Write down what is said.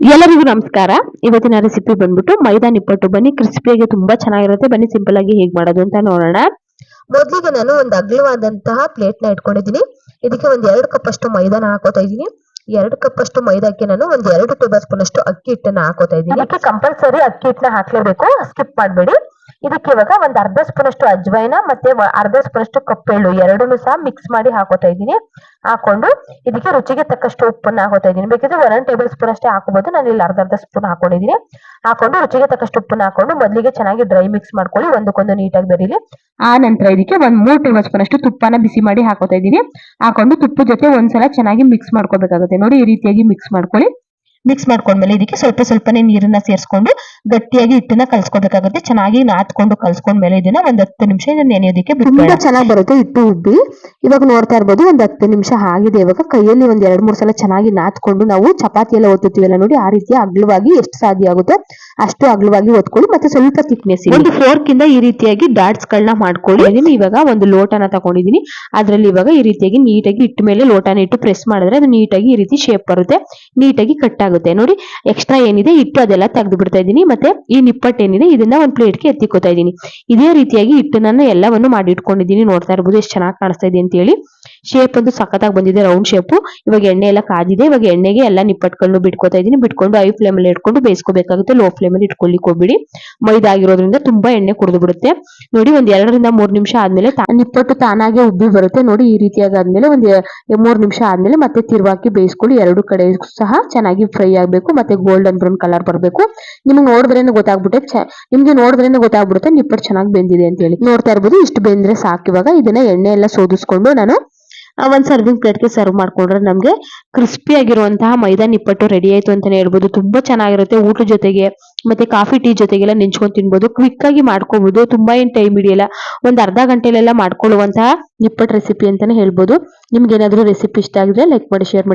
ಎಲ್ಲರಿಗೂ ನಮಸ್ಕಾರ. ಇವತ್ತಿನ ರೆಸಿಪಿ ಬಂದ್ಬಿಟ್ಟು ಮೈದಾ ನಿಪ್ಪಟ್ಟು. ಬನ್ನಿ ಕ್ರಿಸ್ಪಿಯಾಗಿ ತುಂಬಾ ಚೆನ್ನಾಗಿರುತ್ತೆ. ಬನ್ನಿ ಸಿಂಪಲ್ ಆಗಿ ಹೇಗ್ ಮಾಡೋದು ಅಂತ ನೋಡೋಣ. ಮೊದಲಿಗೆ ನಾನು ಒಂದು ಅಗ್ಲವಾದಂತಹ ಪ್ಲೇಟ್ನ ಇಟ್ಕೊಂಡಿದ್ದೀನಿ. ಇದಕ್ಕೆ ಒಂದ್ ಎರಡು ಕಪ್ ಅಷ್ಟು ಮೈದಾನ ಹಾಕೋತಾ ಇದ್ದೀನಿ. ಎರಡು ಕಪ್ ಅಷ್ಟು ಮೈದಾಕ್ಕೆ ನಾನು ಒಂದ್ ಎರಡು ಟೇಬಲ್ ಸ್ಪೂನ್ ಅಷ್ಟು ಅಕ್ಕಿ ಹಿಟ್ಟನ್ನ ಹಾಕೋತಾ ಇದ್ದೀನಿ. ಇದಕ್ಕೆ ಕಂಪಲ್ಸರಿ ಅಕ್ಕಿ ಹಿಟ್ಟನ್ನ ಹಾಕ್ಲೇಬೇಕು. ಸ್ಕಿಪ್ ಮಾಡಬೇಡಿ. ಇದಕ್ಕೆ ಇವಾಗ ಒಂದ್ ಅರ್ಧ ಸ್ಪೂನ್ ಅಷ್ಟು ಅಜ್ವೈನ ಮತ್ತೆ ಅರ್ಧ ಸ್ಪೂನ್ ಅಷ್ಟು ಕಪ್ಪೆಳ್ಳು, ಎರಡನ್ನು ಸಹ ಮಿಕ್ಸ್ ಮಾಡಿ ಹಾಕೋತಾ ಇದ್ದೀನಿ. ಹಾಕೊಂಡು ಇದಕ್ಕೆ ರುಚಿಗೆ ತಕ್ಕಷ್ಟು ಉಪ್ಪನ್ನ ಹಾಕೋತಾ ಇದ್ದೀನಿ. ಬೇಕಿದ್ರೆ ಒಂದೊಂದು ಟೇಬಲ್ ಸ್ಪೂನ್ ಅಷ್ಟೇ ಹಾಕೋಬಹುದು ನಾನು ಇಲ್ಲಿ ಅರ್ಧ ಅರ್ಧ ಸ್ಪೂನ್ ಹಾಕೊಂಡಿದ್ದೀನಿ. ಹಾಕೊಂಡು ರುಚಿಗೆ ತಕ್ಕಷ್ಟು ಉಪ್ಪನ್ನ ಹಾಕೊಂಡು ಮೊದಲಿಗೆ ಚೆನ್ನಾಗಿ ಡ್ರೈ ಮಿಕ್ಸ್ ಮಾಡ್ಕೊಳ್ಳಿ. ಒಂದಕ್ಕೊಂದು ನೀಟಾಗಿ ಬೆರೀಲಿ. ಆ ನಂತರ ಇದಕ್ಕೆ ಒಂದ್ ಮೂರ್ ಟೇಬಲ್ ಸ್ಪೂನ್ ಅಷ್ಟು ತುಪ್ಪನ ಬಿಸಿ ಮಾಡಿ ಹಾಕೋತಾ ಇದ್ದೀನಿ. ಹಾಕೊಂಡು ತುಪ್ಪ ಜೊತೆ ಒಂದ್ಸಲ ಚೆನ್ನಾಗಿ ಮಿಕ್ಸ್ ಮಾಡ್ಕೋಬೇಕಾಗುತ್ತೆ. ನೋಡಿ ಈ ರೀತಿಯಾಗಿ ಮಿಕ್ಸ್ ಮಾಡ್ಕೊಳ್ಳಿ. ಮಿಕ್ಸ್ ಮಾಡ್ಕೊಂಡ್ಮೇಲೆ ಇದಕ್ಕೆ ಸ್ವಲ್ಪ ಸ್ವಲ್ಪನೇ ನೀರನ್ನ ಸೇರಿಸ್ಕೊಂಡು ಗಟ್ಟಿಯಾಗಿ ಹಿಟ್ಟನ್ನ ಕಲ್ಸ್ಕೊಬೇಕಾಗುತ್ತೆ. ಚೆನ್ನಾಗಿ ನಾದ್ಕೊಂಡು ಕಲ್ಸ್ಕೊಂಡ್ಮೇಲೆ ಇದನ್ನ ಒಂದ್ ಹತ್ತು ನಿಮಿಷ ಇದನ್ನ ನೆನೆಯೋದಕ್ಕೆ ತುಂಬಾ ಚೆನ್ನಾಗಿ ಬರುತ್ತೆ ಹಿಟ್ಟು ಉಬ್ಬಿ ಇವಾಗ ನೋಡ್ತಾ ಇರ್ಬೋದು ಒಂದ್ ಹತ್ತು ನಿಮಿಷ ಆಗಿದೆ. ಇವಾಗ ಕೈಯಲ್ಲಿ ಒಂದ್ ಎರಡ್ ಮೂರ್ ಸಲ ಚೆನ್ನಾಗಿ ನಾದ್ಕೊಂಡು ನಾವು ಚಪಾತಿ ಎಲ್ಲ ಒತ್ತುತ್ತೀವಲ್ಲ ನೋಡಿ ಆ ರೀತಿ ಅಗ್ಲವಾಗಿ ಎಷ್ಟು ಸಾಧ್ಯ ಆಗುತ್ತೆ ಅಷ್ಟು ಅಗ್ಲವಾಗಿ ಒತ್ಕೊಳ್ಳಿ ಮತ್ತೆ ಸ್ವಲ್ಪ ಥಿಕ್ನೆಸ್ ಒಂದು ಫೋರ್ಕ್ ಇಂದ ಈ ರೀತಿಯಾಗಿ ಡಾಟ್ಸ್ ಗಳನ್ನ ಮಾಡ್ಕೊಳ್ಳಿ. ಇದನ್ನ ಇವಾಗ ಒಂದು ಲೋಟನ ತಗೊಂಡಿದೀನಿ ಅದ್ರಲ್ಲಿ ಇವಾಗ ಈ ರೀತಿಯಾಗಿ ನೀಟಾಗಿ ಹಿಟ್ಟ ಮೇಲೆ ಲೋಟನ ಇಟ್ಟು ಪ್ರೆಸ್ ಮಾಡಿದ್ರೆ ಅದು ನೀಟಾಗಿ ಈ ರೀತಿ ಶೇಪ್ ಬರುತ್ತೆ. ನೀಟಾಗಿ ಕಟ್ ಆಗುತ್ತೆ. ನೋಡಿ ಎಕ್ಸ್ಟ್ರಾ ಏನಿದೆ, ಹಿಟ್ಟು ಅದೆಲ್ಲ ತೆಗೆದು ಬಿಡ್ತಾ ಇದ್ದೀನಿ. ಮತ್ತೆ ಈ ನಿಪ್ಪಟ್ಟು ಏನಿದೆ, ಇದನ್ನ ಒಂದು ಪ್ಲೇಟ್ಗೆ ಎತ್ತಿಕೋತಾ ಇದ್ದೀನಿ. ಇದೇ ರೀತಿಯಾಗಿ ಹಿಟ್ಟನ್ನ ಎಲ್ಲವನ್ನು ಮಾಡಿ ಇಟ್ಕೊಂಡಿದ್ದೀನಿ ನೋಡ್ತಾ ಇರ್ಬೋದು, ಎಷ್ಟು ಚೆನ್ನಾಗಿ ಕಾಣಿಸ್ತಾ ಇದೆ ಅಂತ ಹೇಳಿ ಶೇಪ್ ಒಂದು ಸಖತ್ತಾಗಿ ಬಂದಿದೆ ರೌಂಡ್ ಶೇಪ್ ಇವಾಗ ಎಣ್ಣೆ ಎಲ್ಲ ಕಾದಿದೆ, ಇವಾಗ ಎಣ್ಣೆಗೆ ಎಲ್ಲ ನಿಪ್ಪಟ್ಕೊಂಡು ಬಿಟ್ಕೋತಾ ಇದ್ದೀನಿ ಬಿಟ್ಕೊಂಡು ಐ ಫ್ಲೇಮ್ ಅಲ್ಲಿ ಇಟ್ಕೊಂಡು ಬೇಯಿಸ್ಕೋಬೇಕಾಗುತ್ತೆ. ಲೋ ಫ್ಲೇಮ್ ಅಲ್ಲಿ ಇಟ್ಕೊಳ್ಳಿಕ್ ಹೋಗ್ಬಿಡಿ. ಮೈದಾಗಿರೋದ್ರಿಂದ ತುಂಬಾ ಎಣ್ಣೆ ಕುಡಿದು ಬಿಡುತ್ತೆ. ನೋಡಿ, ಒಂದ್ ಎರಡರಿಂದ ಮೂರ್ ನಿಮಿಷ ಆದ್ಮೇಲೆ ನಿಪ್ಪಟ್ಟು ತಾನಾಗೆ ಉಬ್ಬಿ ಬರುತ್ತೆ. ನೋಡಿ, ಈ ರೀತಿಯಾಗಿ ಆದ್ಮೇಲೆ ಒಂದ್ ಮೂರ್ ನಿಮಿಷ ಆದ್ಮೇಲೆ ಮತ್ತೆ ತಿರುವಾಕಿ ಬೇಯಿಸ್ಕೊಳ್ಳಿ. ಎರಡು ಕಡೆ ಸಹ ಚೆನ್ನಾಗಿ ಫ್ರೈ ಆಗ್ಬೇಕು. ಮತ್ತೆ ಗೋಲ್ಡನ್ ಬ್ರೌನ್ ಕಲರ್ ಬರಬೇಕು. ನಿಮ್ಗೆ ನೋಡಿದ್ರೇನೆ ಗೊತ್ತಾಗ್ಬಿಟ್ಟೆ. ನಿಮ್ಗೆ ನೋಡಿದ್ರೇನೆ ಗೊತ್ತಾಗ್ಬಿಡುತ್ತೆ ನಿಪ್ಪಟ್ಟು ಚೆನ್ನಾಗಿ ಬೆಂದಿದೆ ಅಂತ ಹೇಳಿ. ನೋಡ್ತಾ ಇರ್ಬೋದು, ಇಷ್ಟು ಬೆಂದ್ರೆ ಸಾಕು. ಇವಾಗ ಇದನ್ನ ಎಣ್ಣೆ ಎಲ್ಲ ಸೋದಿಸ್ಕೊಂಡು ನಾನು ಒಂದ್ ಸರ್ವಿಂಗ್ ಪ್ಲೇಟ್ಗೆ ಸರ್ವ್ ಮಾಡ್ಕೊಂಡ್ರೆ ನಮಗೆ ಕ್ರಿಸ್ಪಿ ಆಗಿರುವಂತಹ ಮೈದಾ ನಿಪ್ಪಟ್ಟು ರೆಡಿ ಆಯಿತು ಅಂತಲೇ ಹೇಳ್ಬೋದು. ತುಂಬಾ ಚೆನ್ನಾಗಿರುತ್ತೆ ಊಟದ ಜೊತೆಗೆ. ಮತ್ತೆ ಕಾಫಿ ಟೀ ಜೊತೆಗೆಲ್ಲ ನೆಂಚ್ಕೊಂಡು ತಿನ್ಬೋದು. ಕ್ವಿಕ್ ಆಗಿ ಮಾಡ್ಕೋಬಹುದು ತುಂಬಾ ಏನ್ ಟೈಮ್ ಹಿಡಿಯಲ್ಲ. ಒಂದು ಅರ್ಧ ಗಂಟೆಲೆಲ್ಲ ಮಾಡ್ಕೊಳ್ಳುವಂತಹ ನಿಪ್ಪಟ್ಟು ರೆಸಿಪಿ ಅಂತಾನೆ ಹೇಳ್ಬೋದು. ನಿಮ್ಗೆ ಏನಾದರೂ ರೆಸಿಪಿ ಇಷ್ಟ ಆಗಿದ್ರೆ ಲೈಕ್ ಮಾಡಿ ಶೇರ್ ಮಾಡಿ.